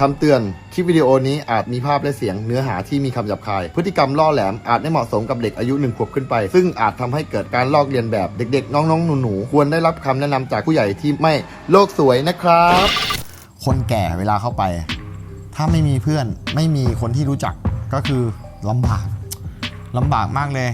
คำเตือน คลิปวิดีโอนี้อาจมีภาพและเสียงเนื้อหาที่มีคำหยาบคาย พฤติกรรมล่อแหลมอาจไม่เหมาะสมกับเด็กอายุหนึ่งขวบขึ้นไป ซึ่งอาจทำให้เกิดการลอกเลียนแบบเด็กๆ น้องๆ หนูๆ ควรได้รับคำแนะนำจากผู้ใหญ่ที่ไม่โลกสวยนะครับ คนแก่เวลาเข้าไป ถ้าไม่มีเพื่อนไม่มีคนที่รู้จักก็คือลำบากลำบากมากเลย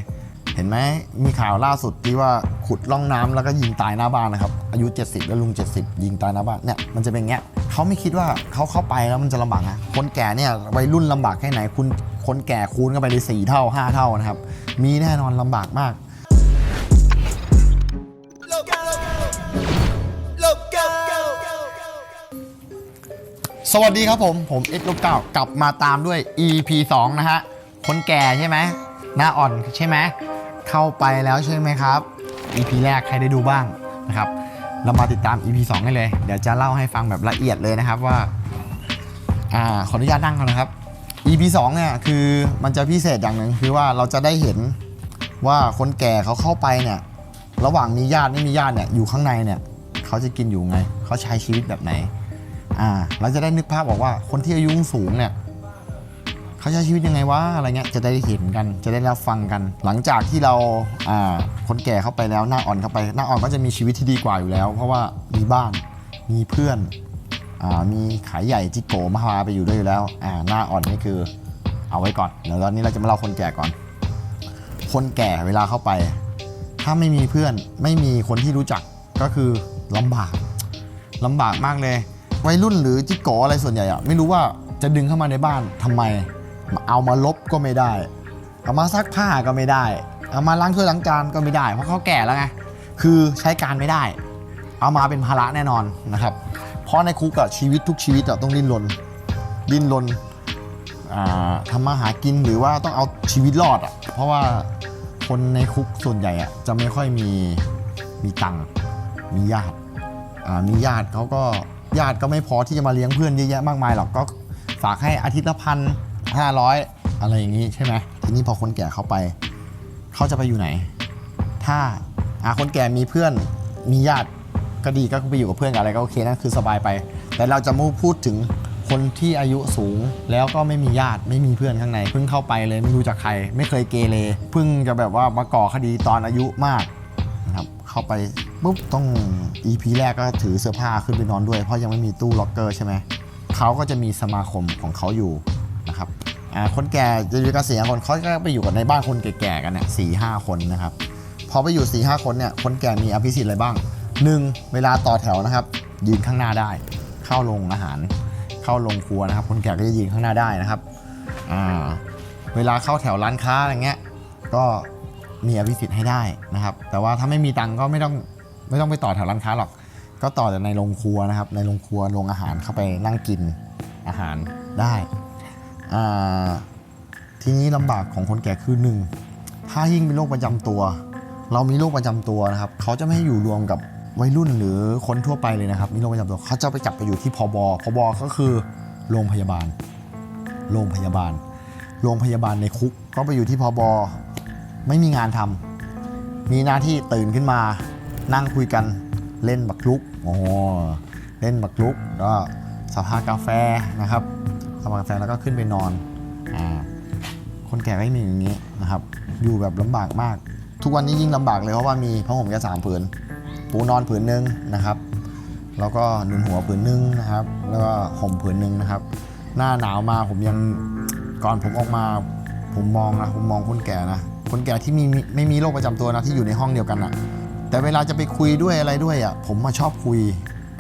เห็นไหมมีข่าวล่าสุดที่ว่าขุดร่องน้ำแล้วก็ยิงตายหน้าบ้านนะครับ อายุ 70 แล้วลุง 70 ยิงตายหน้าบ้านเนี่ยมันจะเป็นอย่างเงี้ย เขาไม่คิดว่าเขาเข้าไปแล้วมันจะลำบากนะคนแก่เนี่ยวัยรุ่นลำบากแค่ไหนคุณคนแก่คูณกันไปเลยสี่เท่า 5 เท่านะครับ มีแน่นอนลำบากมาก สวัสดีครับผม ผมเอ็กซ์ลบเก้ากลับมาตามด้วย EP 2 นะฮะ คนแก่ใช่ไหมหน้าอ่อนใช่ไหมเข้าไปแล้วใช่ไหมครับ EP แรกใครได้ดูบ้างนะครับ เรามาติดตาม EP 2กันเลย เดี๋ยวจะเล่าให้ฟังแบบละเอียดเลยนะครับว่า อ่า ขออนุญาตนั่งก่อนนะครับ EP 2เนี่ยคือมันจะพิเศษอย่างหนึ่งคือว่าเราจะได้เห็นว่าคนแก่เขาเข้าไปเนี่ย ระหว่างมีญาติไม่มีญาติเนี่ยอยู่ข้างในเนี่ยเขาจะกินอยู่ไง เขาใช้ชีวิตแบบไหน อ่า เราจะได้นึกภาพออกว่าคนที่อายุสูงเนี่ย เขาใช้ชีวิตยังไงวะอะไรเงี้ยจะได้เห็นกันจะได้รับฟังกัน หลังจากที่เราอ่าคนแก่เข้าไปแล้วหน้าอ่อนเข้าไปหน้าอ่อนก็จะมีชีวิตที่ดีกว่าอยู่แล้ว เพราะว่ามีบ้านมีเพื่อนอ่ามีขายใหญ่จิโกมาพาไปอยู่ด้วยอยู่แล้วอ่าหน้าอ่อนนี่คือเอาไว้ก่อนเดี๋ยวตอนนี้เราจะมาเล่าคนแก่ก่อน คนแก่เวลาเข้าไป ถ้าไม่มีเพื่อนไม่มีคนที่รู้จักก็คือลำบากลำบากมากเลยวัยรุ่นหรือจิโกอะไรส่วนใหญ่อะไม่รู้ว่าจะดึงเข้ามาในบ้านทำไม เอามาลบก็ไม่ได้ เอามาซักผ้าก็ไม่ได้ เอามาล้างถ้วยล้างจานก็ไม่ได้ เพราะเขาแก่แล้วไง คือใช้การไม่ได้ เอามาเป็นภาระแน่นอนนะครับ เพราะในคุกอะชีวิตทุกชีวิตอะต้องดิ้นรน ดิ้นรนทำมาหากินหรือว่าต้องเอาชีวิตรอดอะเพราะว่าคนในคุกส่วนใหญ่อะจะไม่ค่อยมีมีตังค์ มีญาติ มีญาติเขาก็ญาติก็ไม่พอที่จะมาเลี้ยงเพื่อนเยอะแยะมากมายหรอก ก็ฝากให้อาทิตย์ละพัน ห้าร้อยอะไรอย่างนี้ใช่ไหมทีนี้พอคนแก่เขาไป เขาจะไปอยู่ไหน ถ้าอาคนแก่มีเพื่อนมีญาติก็ดีก็ไปอยู่กับเพื่อนกับอะไรก็โอเคนั่นคือสบายไป แต่เราจะมาพูดถึงคนที่อายุสูงแล้วก็ไม่มีญาติไม่มีเพื่อนข้างใน เพิ่งเข้าไปเลยไม่รู้จักใคร ไม่เคยเกเรเพิ่งจะแบบว่ามาก่อคดีตอนอายุมากนะครับเข้าไปปุ๊บต้อง EP แรกก็ถือเสื้อผ้าขึ้นไปนอนด้วยเพราะยังไม่มีตู้ล็อกเกอร์ใช่ไหมเขาก็จะมีสมาคมของเขาอยู่ อ่าคนแก่จะอยู่กับสี่ห้าคนเขาก็ไปอยู่กับในบ้านคนแก่ๆกันเนี่ยสี่ห้าคนนะครับพอไปอยู่4ี่ห้าคนเนี่ยคนแก่มีอภิสิทธิ์อะไรบ้างหนึ่งเวลาต่อแถวนะครับ ยืนข้างหน้าได้ เข้าโรงอาหาร เข้าโรงครัวนะครับ คนแก่ก็จะยืนข้างหน้าได้นะครับอ่าเวลาเข้าแถวร้านค้าอะไรเงี้ยก็มีอภิสิทธิ์ให้ได้นะครับ แต่ว่าถ้าไม่มีตังก็ไม่ต้องไม่ต้องไปต่อแถวร้านค้าหรอก ก็ต่อจากในโรงครัวนะครับ ในโรงครัวโรงอาหารเข้าไปนั่งกินอาหารได้ ทีนี้ลำบากของคนแก่คือหนึ่งถ้ายิ่งเป็นโรคประจำตัว เรามีโรคประจำตัวนะครับเขาจะไม่ให้อยู่รวมกับวัยรุ่นหรือคนทั่วไปเลยนะครับ มีโรคประจำตัวเขาจะไปจับไปอยู่ที่พอบพอบก็คือโรงพยาบาล โรงพยาบาล โรงพยาบาลในคุก ก็ไปอยู่ที่พอบไม่มีงานทำมีหน้าที่ตื่นขึ้นมา นั่งคุยกันเล่นบักลุกโอ้เล่นบักลุกก็สภากาแฟนะครับ สภากาแฟแล้วก็ขึ้นไปนอนอ่าคนแก่ก็ไม่มีอย่างนี้นะครับ อยู่แบบลำบากมาก ทุกวันนี้ยิ่งลำบากเลยเพราะว่ามีผ้าห่มแค่สามผืน ปูนอนผืนหนึ่งนะครับ แล้วก็หนุนหัวผืนหนึ่งนะครับ แล้วก็ห่มผืนหนึ่งนะครับ หน้าหนาวมาผมยังก่อนผมออกมา ผมมองนะผมมองคนแก่นะคนแก่ที่มีไม่มีโรคประจำตัวนะที่อยู่ในห้องเดียวกันอะแต่เวลาจะไปคุยด้วยอะไรด้วยอะผมมาชอบคุย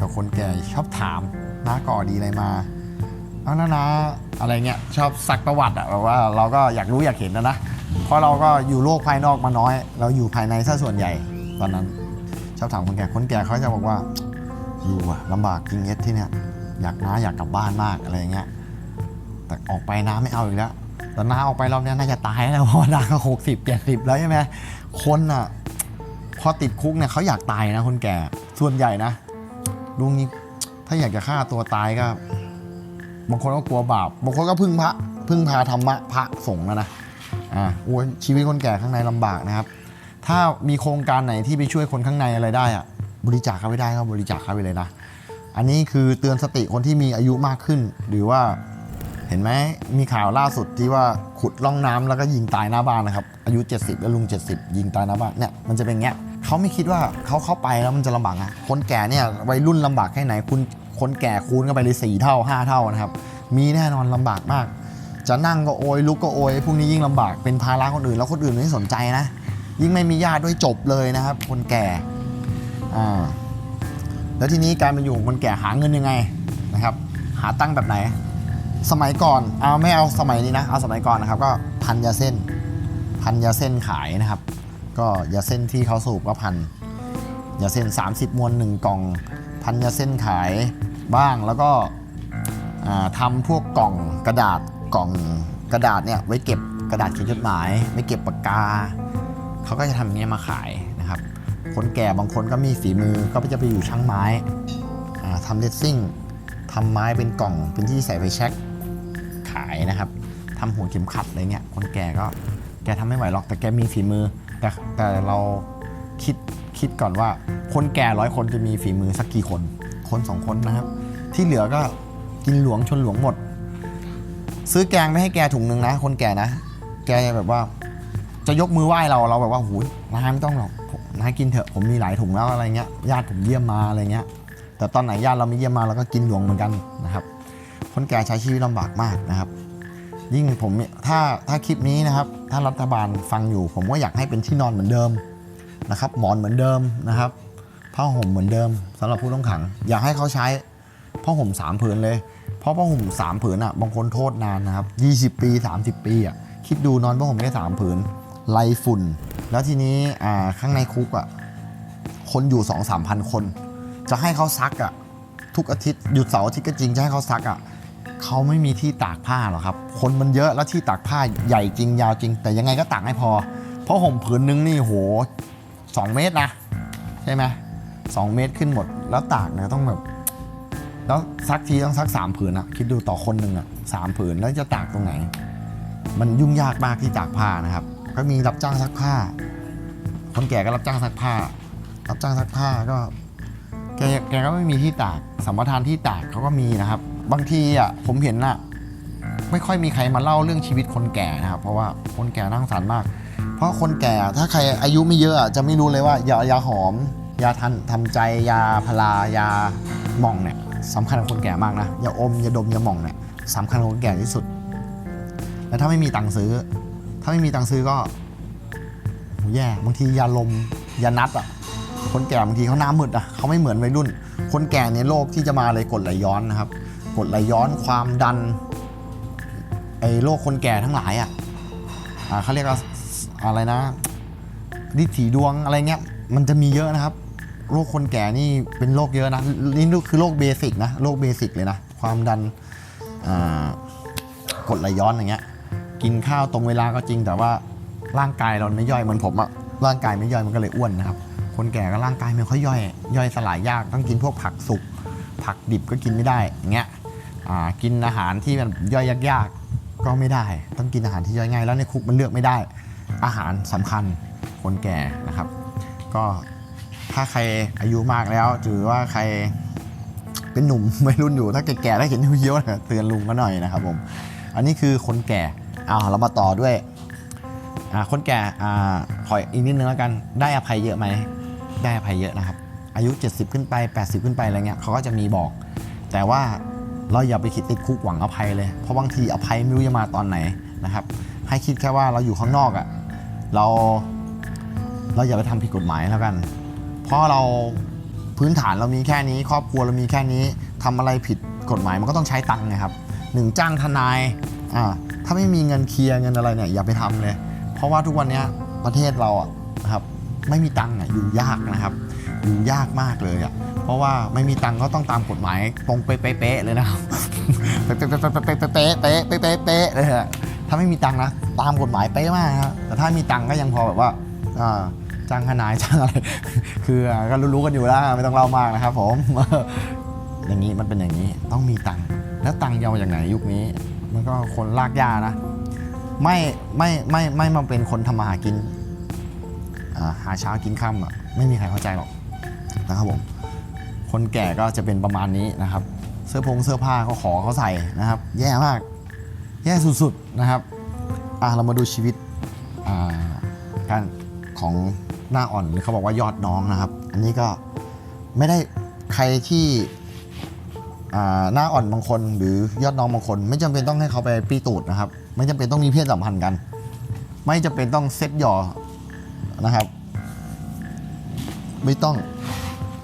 กับคนแก่ชอบถามน้าก่อดีอะไรมา เอานะนะอะไรเงี้ยชอบซักประวัติอะแบบว่าเราก็อยากรู้อยากเห็นนะนะเพราะเราก็อยู่โลกภายนอกมาน้อย เราอยู่ภายในซะส่วนใหญ่ ตอนนั้น ชอบถามคนแก่คนแก่เขาจะบอกว่าอยู่อะลำบากจริงเอสที่เนี่ยอยากน้าอยากกลับบ้านมากอะไรเงี้ยแต่ออกไปน้าไม่เอาอีกแล้วแต่น้าออกไปรอบเนี้ยน่าจะตายแล้วเพราะน้าก็หกสิบเจ็ดสิบแล้วใช่ไหมคนอะพอติดคุกเนี่ยเขาอยากตายนะคนแก่ส่วนใหญ่นะลุงนี้ถ้าอยากจะฆ่าตัวตายก็ บางคนก็กลัวบาปบางคนก็พึ่งพระพึ่งพาธรรมะพระสงฆ์นะนะอ่าโอ้ยชีวิตคนแก่ข้างในลำบากนะครับ ถ้ามีโครงการไหนที่ไปช่วยคนข้างในอะไรได้อะบริจาคเข้าไปได้ก็บริจาคเข้าไปเลยนะอันนี้คือเตือนสติคนที่มีอายุมากขึ้น หรือว่าเห็นไหมมีข่าวล่าสุดที่ว่าขุดร่องน้ำแล้วก็ยิงตายหน้าบ้านนะครับ อายุ 70 แล้วลุง 70 ยิงตายหน้าบ้านเนี่ยมันจะเป็นอย่เงี้ยเขาไม่คิดว่าเขาเข้าไปแล้วมันจะลำบากนะคนแก่เนี่ยวัยรุ่นลำบากแค่ไหนคุณ คนแก่คูณกันไปเลยสี่เท่าห้าเท่านะครับ มีแน่นอนลำบากมาก จะนั่งก็โอยลุกก็โอยพวกนี้ยิ่งลำบากเป็นภาระคนอื่นแล้วคนอื่นไม่สนใจนะ ยิ่งไม่มีญาติด้วยจบเลยนะครับ คนแก่อ่าแล้วทีนี้การมาอยู่ของคนแก่หาเงินยังไงนะครับ หาตั้งแบบไหน สมัยก่อนเอาไม่เอาสมัยนี้นะเอาสมัยก่อนนะครับ ก็พันยาเส้น พันยาเส้นขายนะครับ ก็ยาเส้นที่เขาสูบก็พันยาเส้น 30 มวนหนึ่งกล่อง พันยาเส้นขายบ้างแล้วก็อ่าทำพวกกล่องกระดาษกล่องกระดาษเนี่ยไว้เก็บกระดาษเขียนจดหมาย ไว้เก็บปากกาเขาก็จะทำอย่างเงี้มาขายนะครับ คนแก่บางคนก็มีฝีมือก็จะไปอยู่ช่างไม้ทำเลสซิ่งทำไม้เป็นกล่องเป็นที่ใส่ไฟแช็กขายนะครับทำหัวเข็มขัดอะไรเงี้ยคนแก่ก็แกทำไม่ไหวหรอกแต่แกมีฝีมือแต่แต่เราคิด คิดก่อนว่าคนแก่ร้อยคนจะมีฝีมือสักกี่คน คนสองคนนะครับ ที่เหลือก็กินหลวงชนหลวงหมด ซื้อแกงไม่ให้แกถุงหนึ่งนะ คนแก่นะ แกแบบว่า จะยกมือไหว้เราเราแบบว่าหูนายไม่ต้องหรอกนายกินเถอะผมมีหลายถุงแล้วอะไรเงี้ยญาติผมเยี่ยมมาอะไรเงี้ย แต่ตอนไหนญาติเราไม่เยี่ยมมาเราก็กินหลวงเหมือนกันนะครับ คนแก่ใช้ชีวิตลำบากมากนะครับ ยิ่งผมถ้าถ้าคลิปนี้นะครับ ถ้ารัฐบาลฟังอยู่ ผมก็อยากให้เป็นที่นอนเหมือนเดิม นะครับหมอนเหมือนเดิมนะครับผ้าห่มเหมือนเดิมสำหรับผู้ต้องขัง อยากให้เขาใช้ผ้าห่มสามผืนเลย เพราะผ้าห่มสามผืนอะบางคนโทษนานนะครับ 20 ปี 30 ปีอะคิดดูนอนผ้าห่มแค่สามผืนไล่ฝุ่น แล้วทีนี้อ่าข้างในคุกอะคนอยู่2 3 0 0 0 คน จะให้เขาซักอะทุกอาทิตย์หยุดเสาร์อาทิตย์ก็จริงจะให้เขาซักอะเขาไม่มีที่ตากผ้าหรอกครับ คนมันเยอะแล้วที่ตากผ้าใหญ่จริงยาวจริง แต่ยังไงก็ตากให้พอ เพราะห่มผืนนึงนี่โห สองเมตรนะใช่ไหมสองเมตรขึ้นหมด แล้วตากเนี่ยต้องแบบแล้วซักทีต้องซักสามผืนอะคิดดูต่อคนหนึ่งอะสามผืนแล้วจะตากตรงไหน มันยุ่งยากมากที่ตากผ้านะครับ ก็มีรับจ้างซักผ้า คนแก่ก็รับจ้างซักผ้า รับจ้างซักผ้าก็แกแกก็ไม่มีที่ตากสัมปทานที่ตากเขาก็มีนะครับ บางทีอะผมเห็นน่ะไม่ค่อยมีใครมาเล่าเรื่องชีวิตคนแก่นะครับ เพราะว่าคนแก่นั่งสารมาก เพราะคนแก่ถ้าใครอายุไม่เยอะอะจะไม่รู้เลยว่ายายาหอม ยาทันทำใจยาพารายาหม่องเนี่ยสำคัญกับคนแก่มากนะยาอมยาดมยาหม่องเนี่ยสำคัญกับคนแก่ที่สุด แล้วถ้าไม่มีตังค์ซื้อ ถ้าไม่มีตังค์ซื้อก็แย่บางทียาลมยานัดอะคนแก่บางทีเขาหน้ามืดอะเขาไม่เหมือนวัยรุ่น คนแก่ในโรคที่จะมาเลยกดไหลย้อนนะครับกดไหลย้อนความดันไอ้โรคคนแก่ทั้งหลายอะอ่าเขาเรียกว่า อะไรนะดิถีดวงอะไรเงี้ยมันจะมีเยอะนะครับโรคคนแก่นี่เป็นโรคเยอะนะนี่คือโรคเบสิกนะโรคเบสิกเลยนะความดันกดไหลย้อนอย่างเงี้ย กินข้าวตรงเวลาก็จริง แต่ว่าร่างกายเราไม่ย่อยเหมือนผมอะร่างกายไม่ย่อยมันก็เลยอ้วนนะครับคนแก่ก็ร่างกายไม่ค่อยย่อย ย่อยสลายยากต้องกินพวกผักสุก ผักดิบก็กินไม่ได้อย่างเงี้ยกินอาหารที่มันย่อยยากๆก็ไม่ได้ ต้องกินอาหารที่ย่อยง่ายแล้วในคุกมันเลือกไม่ได้ อาหารสำคัญคนแก่นะครับ ก็ถ้าใครอายุมากแล้วหรือว่าใครเป็นหนุ่มวัยรุ่นอยู่ถ้าแก่ๆถ้าเห็นเหี้ยวๆเตือนลุงก็หน่อยนะครับผมอันนี้คือคนแก่อ่าเรามาต่อด้วยอ่าคนแก่อ่าขออีกนิดนึงแล้วกันได้อภัยเยอะไหมได้อภัยเยอะนะครับ อายุ 70 ขึ้นไป 80 ขึ้นไปอะไรเงี้ยเขาก็จะมีบอก แต่ว่าเราอย่าไปคิดติดคุกหวังอภัยเลย เพราะบางทีอภัยไม่รู้จะมาตอนไหนนะครับ ให้คิดแค่ว่าเราอยู่ข้างนอกอะ่ะ เราเราอย่าไปทำผิดกฎหมายแล้วกัน เพราะเราพื้นฐานเรามีแค่นี้ ครอบครัวเรามีแค่นี้ทำอะไรผิดกฎหมายมันก็ต้องใช้ตังค์นะครับหนึ่งจ้างทนายอ่าถ้าไม่มีเงินเคลียร์เงินอะไรเนี่ยอย่าไปทำเลย เพราะว่าทุกวันนี้ประเทศเราอะนะครับไม่มีตังค์อยู่ยากนะครับ อยู่ยากมากเลยอะเพราะว่าไม่มีตังค์ก็ต้องตามกฎหมายตรงเป๊ะๆเลยนะครับเป๊ะๆๆๆๆๆเป๊ะๆเป๊ะๆเป๊ะเป๊ะเลยอะ ถ้าไม่มีตังค์นะ ตามกฎหมายเป๊ะมากครับแต่ถ้ามีตังค์ก็ยังพอแบบว่าจ้างทนายจ้างอะไร คือก็รู้ๆกันอยู่แล้วไม่ต้องเล่ามากนะครับ ผม อย่างนี้มันเป็นอย่างนี้ต้องมีตังค์แล้วตังค์จะเอาจากไหนยุคนี้ มันก็คนลากยานะ ไม่ไม่ไม่ไม่มาเป็นคนทำมาหากินหาเช้ากินค่ำอะไม่มีใครเข้าใจหรอกนะครับผมคนแก่ก็จะเป็นประมาณนี้นะครับ เสื้อพงเสื้อผ้าเขาขอเขาใส่นะครับ แย่มาก แย่สุดๆนะครับอะเรามาดูชีวิตอ่าการของหน้าอ่อนเขาบอกว่ายอดน้องนะครับ อันนี้ก็ไม่ได้ใครที่อ่าหน้าอ่อนบางคน หรือยอดน้องบางคน ไม่จำเป็นต้องให้เขาไปปีตูดนะครับ ไม่จำเป็นต้องมีเพศสัมพันธ์กัน ไม่จำเป็นต้องเซ็ตหย่อนะครับ ไม่ต้อง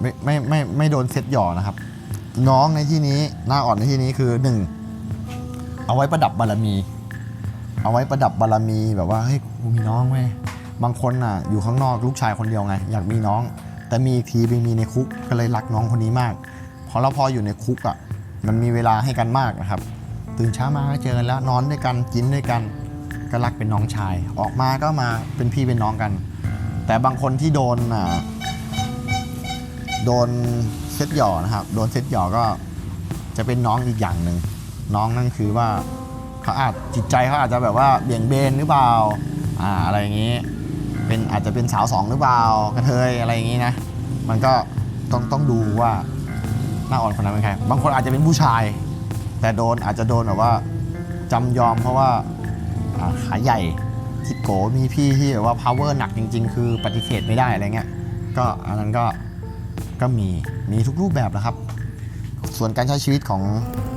ไม่ไม่ไม่ไม่โดนเซ็ตหย่อนะครับ น้องในที่นี้หน้าอ่อนในที่นี้คือหนึ่ง เอาไว้ประดับบารมี เอาไว้ประดับบารมีแบบว่าเฮ้ยกูมีน้องเว้ยบางคนน่ะอยู่ข้างนอกลูกชายคนเดียวไง อยากมีน้อง แต่มีอีกทีไปมีในคุกก็เลยรักน้องคนนี้มากพราะเราพออยู่ในคุกอะมันมีเวลาให้กันมากนะครับ ตื่นเช้ามาก็เจอกันแล้วนอนด้วยกันกินด้วยกันก็รักเป็นน้องชาย ออกมาก็มาเป็นพี่เป็นน้องกัน แต่บางคนที่โดนอ่าโดนเซตหย่อนะครับ โดนเซตหย่อก็จะเป็นน้องอีกอย่างหนึ่ง น้องนั่นคือว่าเขาอาจจิตใจเขาอาจจะแบบว่าเบี่ยงเบนหรือเปล่าอ่าอะไรอย่างนี้เป็นอาจจะเป็นสาวสองหรือเปล่ากระเทยอะไรอย่างนี้นะ มันก็ต้องต้องดูว่าหน้าอ่อนคนนั้นเป็นใครบางคนอาจจะเป็นผู้ชาย แต่โดนอาจจะโดนแบบว่าจำยอมเพราะว่าขาใหญ่ทิดโกมีพี่ที่แบบว่า power หนักจริง ๆ คือปฏิเสธไม่ได้อะไรเงี้ยก็อันนั้นก็ก็มีมีทุกรูปแบบนะครับ ส่วนการใช้ชีวิตของ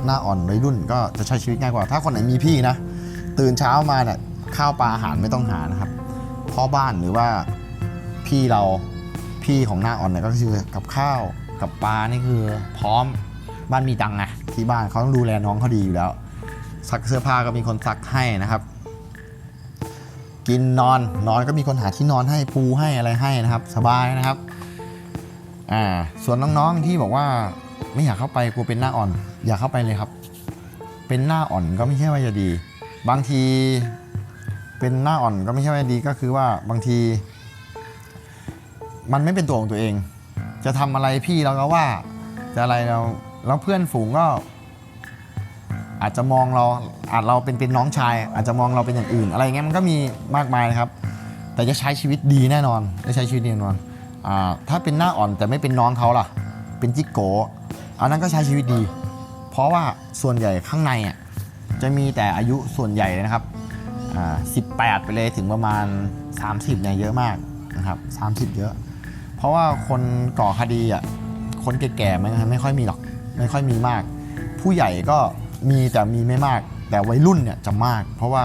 หน้าอ่อนวัยรุ่น ก็จะใช้ชีวิตง่ายกว่า ถ้าคนไหนมีพี่นะ ตื่นเช้ามาเนี่ยข้าวปลาอาหารไม่ต้องหานะครับพ่อบ้านหรือว่าพี่เราพี่ของหน้าอ่อนเนี่ยก็คือกับข้าวกับปลานี่คือพร้อมบ้านมีตังค์ไงที่บ้านเขาต้องดูแลน้องเขาดีอยู่แล้วซักเสื้อผ้าก็มีคนซักให้นะครับ กินนอนนอนก็มีคนหาที่นอนให้ปูให้อะไรให้นะครับ สบายนะครับอ่าส่วนน้องๆที่บอกว่า ไม่อยากเข้าไปกลัวเป็นหน้าอ่อน อยากเข้าไปเลยครับ เป็นหน้าอ่อนก็ไม่ใช่ว่าจะดี บางทีเป็นหน้าอ่อนก็ไม่ใช่ว่าจะดีก็คือว่าบางที มันไม่เป็นตัวของตัวเอง จะทำอะไรพี่เราก็ว่า จะอะไรเราแล้วเพื่อนฝูงก็ อาจจะมองเราอาจเราเป็นเป็นน้องชาย อาจจะมองเราเป็นอย่างอื่น อะไรเงี้ยมันก็มีมากมายนะครับ แต่จะใช้ชีวิตดีแน่นอนจะใช้ชีวิตดีแน่นอนอถ้าเป็นหน้าอ่อนแต่ไม่เป็นน้องเขาล่ะ เป็นจิกโก อันนั้นก็ใช้ชีวิตดี เพราะว่าส่วนใหญ่ข้างในอะจะมีแต่อายุส่วนใหญ่เลยนะครับอ่า18 ไปเลยถึงประมาณ 30เนี่ยเยอะมากนะครับ30 เยอะ เพราะว่าคนก่อคดีอะคนแก่ๆมันไม่ค่อยมีหรอกไม่ค่อยมีมาก ผู้ใหญ่ก็มีแต่มีไม่มาก แต่วัยรุ่นเนี่ยจะมาก เพราะว่า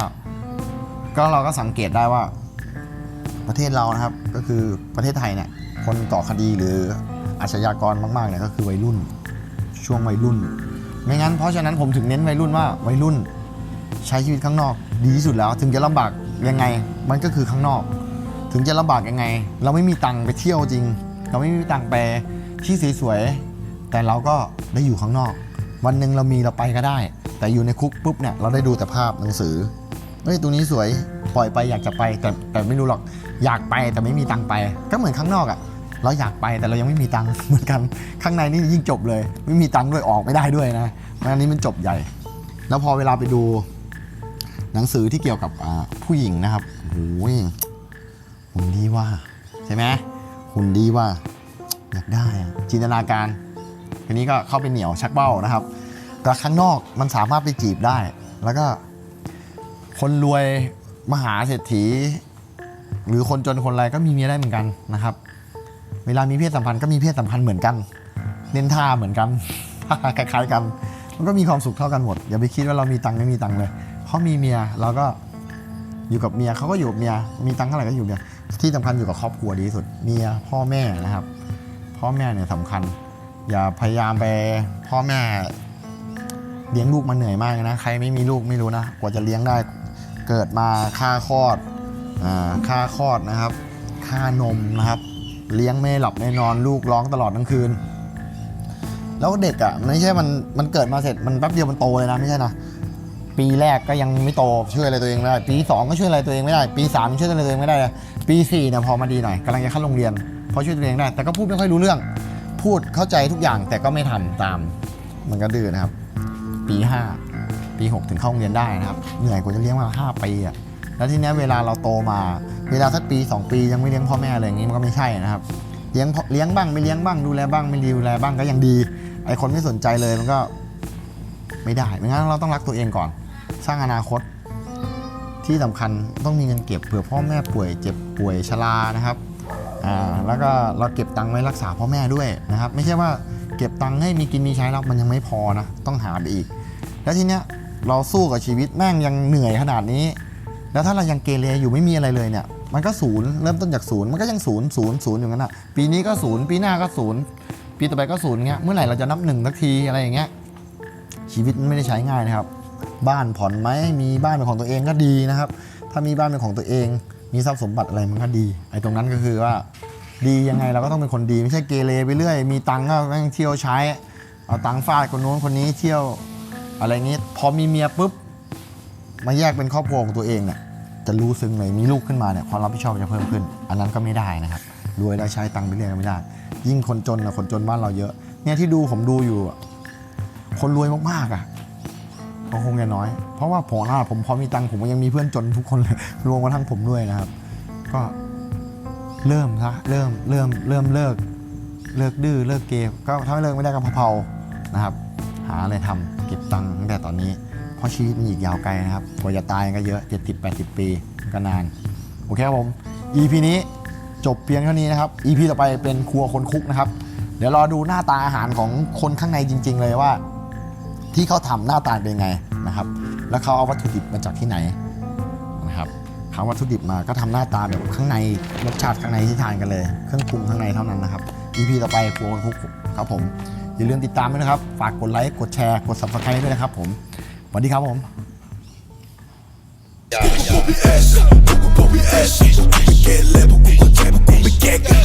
ก็เราก็สังเกตได้ว่าประเทศเรานะครับก็คือประเทศไทยเนี่ยคนก่อคดีหรืออาชญากรมากๆเนี่ยก็คือวัยรุ่น ช่วงวัยรุ่น ไม่งั้นเพราะฉะนั้นผมถึงเน้นวัยรุ่นว่าวัยรุ่น ใช้ชีวิตข้างนอกดีที่สุดแล้ว ถึงจะลำบากยังไง มันก็คือข้างนอก ถึงจะลำบากยังไง เราไม่มีตังค์ไปเที่ยวจริง เราไม่มีตังค์ไปที่สวยๆแต่เราก็ได้อยู่ข้างนอก วันหนึ่งเรามีเราไปก็ได้ แต่อยู่ในคุกปุ๊บเนี่ยเราได้ดูแต่ภาพหนังสือเฮ้ยตรงนี้สวยปล่อยไปอยากจะไปแต่แต่ไม่รู้หรอกอยากไปแต่ไม่มีตังค์ไป ก็เหมือนข้างนอกอะ เราอยากไปแต่เรายังไม่มีตังค์เหมือนกันข้างในนี่ยิ่งจบเลย ไม่มีตังค์ด้วยออกไม่ได้ด้วยนะอันนี้มันจบใหญ่ แล้วพอเวลาไปดูหนังสือที่เกี่ยวกับผู้หญิงนะครับโอ้ยหุ่นดีว่าใช่ไหมหุ่นดีว่าอยากได้จินตนาการทีนี้ก็เข้าไปเหนียวชักเบ้านะครับแต่ข้างนอกมันสามารถไปจีบได้ แล้วก็คนรวยมหาเศรษฐี หรือคนจนคนไรก็มีเมียได้เหมือนกันนะครับ เวลามีเพศสัมพันธ์ก็มีเพศสัมพันธ์เหมือนกัน เน้นท่าเหมือนกันคล้ายๆกัน มันก็มีความสุขเท่ากันหมด อย่าไปคิดว่าเรามีตังค์ไม่มีตังค์เลยเขามีเมียเราก็อยู่กับเมียเขาก็อยู่กับเมียมีตังค์เท่าไหร่ก็อยู่เมียที่สำคัญอยู่กับครอบครัวดีที่สุดเมียพ่อแม่นะครับ พ่อแม่เนี่ยสำคัญ อย่าพยายามไปพ่อแม่เลี้ยงลูกมาเหนื่อยมากนะใครไม่มีลูกไม่รู้นะกว่าจะเลี้ยงได้เกิดมาค่าคลอดอ่าค่าคลอดนะครับ ค่านมนะครับ เลี้ยงไม่หลับไม่นอนลูกร้องตลอดทั้งคืน แล้วเด็กอะ่ะไม่ใช่มันมันเกิดมาเสร็จมันแป๊บเดียวมันโตเลยนะไม่ใช่นะปีแรกก็ยังไม่โตช่วยอะไรตัวเองไม่ได้ ปีสองก็ช่วยอะไรตัวเองไม่ได้ ปีสามช่วยอะไรตัวเองไม่ได้ ปีสี่เนี่ยพอมาดีหน่อยกำลังจะเข้าโรงเรียนพอช่วยตัวเองได้ แต่ก็พูดไม่ค่อยรู้เรื่อง พูดเข้าใจทุกอย่างแต่ก็ไม่ทำตามมันก็ดื้อนะครับ ปีห้าปีหกถึงเข้าโรงเรียนได้นะครับ เหนื่อยกว่าจะเลี้ยงมาห้าปีอะ แล้วทีเนี้ยเวลาเราโตมา เวลาสักปีสองปียังไม่เลี้ยงพ่อแม่อะไรอย่างงี้มันก็ไม่ใช่นะครับเลี้ยงเลี้ยงบ้างไม่เลี้ยงบ้างดูแลบ้างไม่ดูแลบ้างก็ยังดีไอคนไม่สนใจเลยมันก็ไม่ได้ไม่งั้นเราต้องรักตัวเองก่อน สร้างอนาคต ที่สำคัญต้องมีเงินเก็บเผื่อพ่อแม่ป่วยเจ็บป่วยชรานะครับอ่าแล้วก็เราเก็บตังค์ไว้รักษาพ่อแม่ด้วยนะครับ ไม่ใช่ว่าเก็บตังค์ให้มีกินมีใช้แล้วมันยังไม่พอนะต้องหาไปอีก แล้วทีเนี้ยเราสู้กับชีวิตแม่งยังเหนื่อยขนาดนี้ แล้วถ้าเรายังเกเรอยู่ไม่มีอะไรเลยเนี่ย มันก็ศูนย์เริ่มต้นจากศูนย์มันก็ยังศูนย์ศูนย์ศูนย์อยู่งั้นอะปีนี้ก็ศูนย์ปีหน้าก็ศูนย์ปีต่อไปก็ศูนย์เงี้ยเมื่อไหร่เราจะนับหนึ่งสักทีอะไรอย่างเงี้ยชีวิตไม่ได้ใช้ง่ายนะครับ บ้านผ่อนไหมมีบ้านเป็นของตัวเองก็ดีนะครับ ถ้ามีบ้านเป็นของตัวเอง มีทรัพย์สมบัติอะไรมันก็ดีไอ้ตรงนั้นก็คือว่า ดียังไงเราก็ต้องเป็นคนดีไม่ใช่เกเรไปเรื่อย มีตังค์ก็แม่งเที่ยวใช้ เอาตังค์ฟาดคนนู้นคนนี้เที่ยวอะไรงี้พอมีเมียปุ๊บ มาแยกเป็นครอบครัวของตัวเองเนี่ยจะรู้ซึ้งเลยมีลูกขึ้นมาเนี่ยความรับผิดชอบจะเพิ่มขึ้น อันนั้นก็ไม่ได้นะครับรวยแล้วใช้ตังค์ไปเรื่อยก็ไม่ได้ ยิ่งคนจนนะคนจนบ้านเราเยอะ เนี่ยที่ดูผมดูอยู่ คนรวยมากๆอะก็คงจะน้อย เพราะว่าผมอะผมพอมีตังค์ผมก็ยังมีเพื่อนจนทุกคนเลยรวมกระทั่งผมด้วยนะครับ ก็เริ่มซะเริ่มเริ่มเริ่มเลิกเลิกดื้อเลิกเกมก็ถ้าเลิกไม่ได้ก็เผาๆนะครับ หาอะไรทำเก็บตังค์ตั้งแต่ตอนนี้ เพราะชีวิตมันอีกยาวไกลนะครับกว่าจะตายก็เยอะ 70 80 ปีก็นาน โอเคครับผม EP นี้จบเพียงเท่านี้นะครับ EP ต่อไปเป็นครัวคนคุกนะครับ เดี๋ยวรอดูหน้าตาอาหารของคนข้างในจริง ๆ เลยว่า ที่เขาทำหน้าตาเป็นไงนะครับ แล้วเขาเอาวัตถุดิบมาจากที่ไหนนะครับเขาวัตถุดิบมาก็ทำหน้าตาแบบข้างในรสชาติข้างในที่ทานกันเลย เครื่องปรุงข้างในเท่านั้นนะครับ EP ต่อไปครัวคนคุกครับผมอย่าลืมติดตามด้วยนะครับ ฝากกดไลค์กดแชร์กด subscribe ด้วยนะครับผม สวัสดีครับผม Get